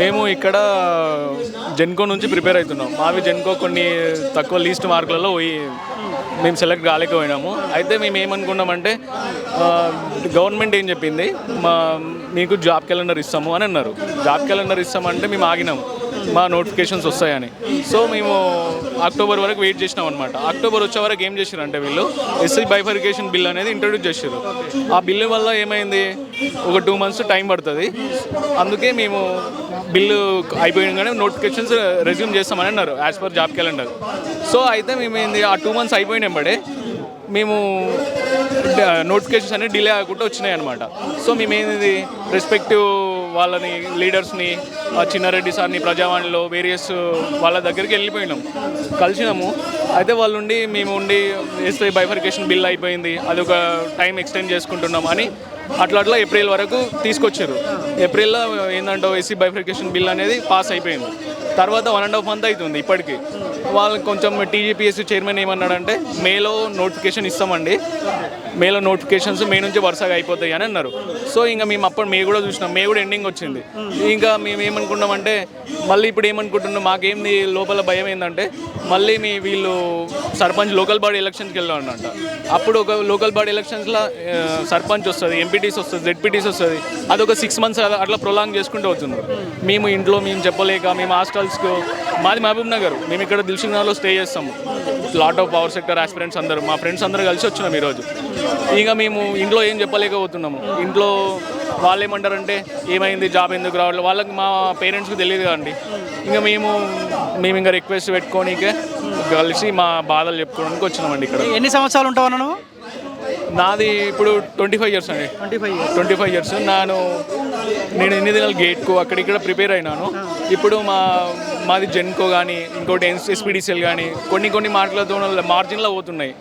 మేము ఇక్కడ జెన్కో నుంచి ప్రిపేర్ అవుతున్నాం. మావి జెన్కో కొన్ని తక్కువ లీస్ట్ మార్కులలో పోయి మేము సెలెక్ట్ కాలేకపోయినాము అయితే మేము ఏమనుకున్నామంటే గవర్నమెంట్ ఏం చెప్పింది? మా మీకు జాబ్ క్యాలెండర్ ఇస్తాము అని అన్నారు. జాబ్ క్యాలెండర్ ఇస్తామంటే మేము ఆగినాము. మా నోటిఫికేషన్స్ వస్తాయని. సో మేము అక్టోబర్ వరకు వెయిట్ చేసినాం అనమాట అక్టోబర్ వచ్చే వరకు ఏం చేశారు అంటే వీళ్ళు ఎస్సీ బైఫరికేషన్ బిల్ అనేది ఇంట్రడ్యూస్ చేశారు ఆ బిల్లు వల్ల ఏమైంది? ఒక టూ మంత్స్ టైం పడుతుంది. అందుకే మేము బిల్లు అయిపోయినగానే నోటిఫికేషన్స్ రెజ్యూమ్ చేస్తామని అన్నారు as per job calendar. So అయితే మేము ఆ టూ మంత్స్ అయిపోయినాం బడే మేము నోటిఫికేషన్స్ అనేవి డిలే అవ్వకుండా వచ్చినాయి అనమాట సో మేము ఏంది రెస్పెక్టివ్ వాళ్ళని లీడర్స్ని చిన్నారెడ్డి సార్ని ప్రజావాణిలో వేరియస్ వాళ్ళ దగ్గరికి వెళ్ళిపోయినాం. కలిసినాము. అయితే వాళ్ళు ఉండి మేము ఉండి ఎస్ఐ బైఫర్కేషన్ బిల్ అయిపోయింది. అది ఒక టైం ఎక్స్టెండ్ చేసుకుంటున్నాం అని అట్లా అట్లా ఏప్రిల్ వరకు తీసుకొచ్చారు. ఏప్రిల్లో ఏంటంటే ఎస్సీ బైఫర్కేషన్ బిల్ అనేది పాస్ అయిపోయింది. తర్వాత వన్ అండ్ హాఫ్ మంత్ అవుతుంది ఇప్పటికి. వాళ్ళు కొంచెం టీజీపీఎస్సీ చైర్మన్ ఏమన్నాడంటే మేలో నోటిఫికేషన్ ఇస్తామండి. మేలో నోటిఫికేషన్స్ మే నుంచి వరుసగా అయిపోతాయి అని అన్నారు. సో ఇంకా మేము అప్పుడు మే కూడా చూసినాం. మే కూడా ఎండింగ్ వచ్చింది. ఇంకా మేము ఏమనుకున్నామంటే మళ్ళీ ఇప్పుడు ఏమనుకుంటున్నాం మాకేంది లోపల భయం ఏంటంటే మళ్ళీ మీ వీళ్ళు సర్పంచ్ లోకల్ బాడీ ఎలక్షన్కి వెళ్ళామన్నమాట అప్పుడు ఒక లోకల్ బాడీ ఎలక్షన్స్లో సర్పంచ్ వస్తుంది ఎంపీటీస్ వస్తుంది జెడ్పీటీస్ వస్తుంది. అది ఒక సిక్స్ మంత్స్ అట్లా ప్రొలాంగ్ చేసుకుంటూ అవుతుంది. మేము ఇంట్లో మేము చెప్పలేక మేము హాస్టల్స్కు మాది మహబూబ్ నగర్. మేము ఇక్కడ దిల్సుఖ్ నగర్లో స్టే చేస్తాము. Lot of power sector aspirants అందరూ. మా ఫ్రెండ్స్ అందరూ కలిసి వచ్చినాం ఈరోజు. ఇంకా మేము ఇంట్లో ఏం చెప్పలేకపోతున్నాము. ఇంట్లో వాళ్ళు ఏమంటారంటే ఏమైంది? జాబ్ ఎందుకు రావట్లేదు వాళ్ళకి మా పేరెంట్స్కి తెలియదు కదండి. ఇంకా మేము మేము ఇంకా రిక్వెస్ట్ పెట్టుకోనికే కలిసి మా బాధలు చెప్పుకోవడానికి వచ్చినామండి ఇక్కడ. ఎన్ని సంవత్సరాలు ఉంటావు నువ్వు? నాది ఇప్పుడు ట్వంటీ ఫైవ్ ఇయర్స్ అండి. Twenty five years twenty five years నేను నేను ఎన్ని దినాలు గేట్కు అక్కడ ఇక్కడ ప్రిపేర్ అయినాను. ఇప్పుడు మా మాది జెన్కో కానీ ఇంకోటి ఎస్పీడీసీఎల్ కానీ కొన్ని కొన్ని మాటలతో మార్జిన్లో పోతున్నాయి.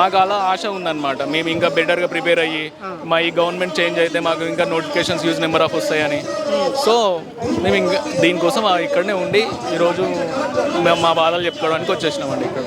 మాకు అలా ఆశ ఉందన్నమాట. మేము ఇంకా బెటర్గా ప్రిపేర్ అయ్యి మా ఈ గవర్నమెంట్ చేంజ్ అయితే మాకు ఇంకా నోటిఫికేషన్స్ యూజ్ నెంబర్ ఆఫ్ వస్తాయని. సో మేము ఇంకా దీనికోసం ఇక్కడనే ఉండి ఈరోజు మేము మా బాధలు చెప్పుకోవడానికి వచ్చేసినామండి ఇక్కడ.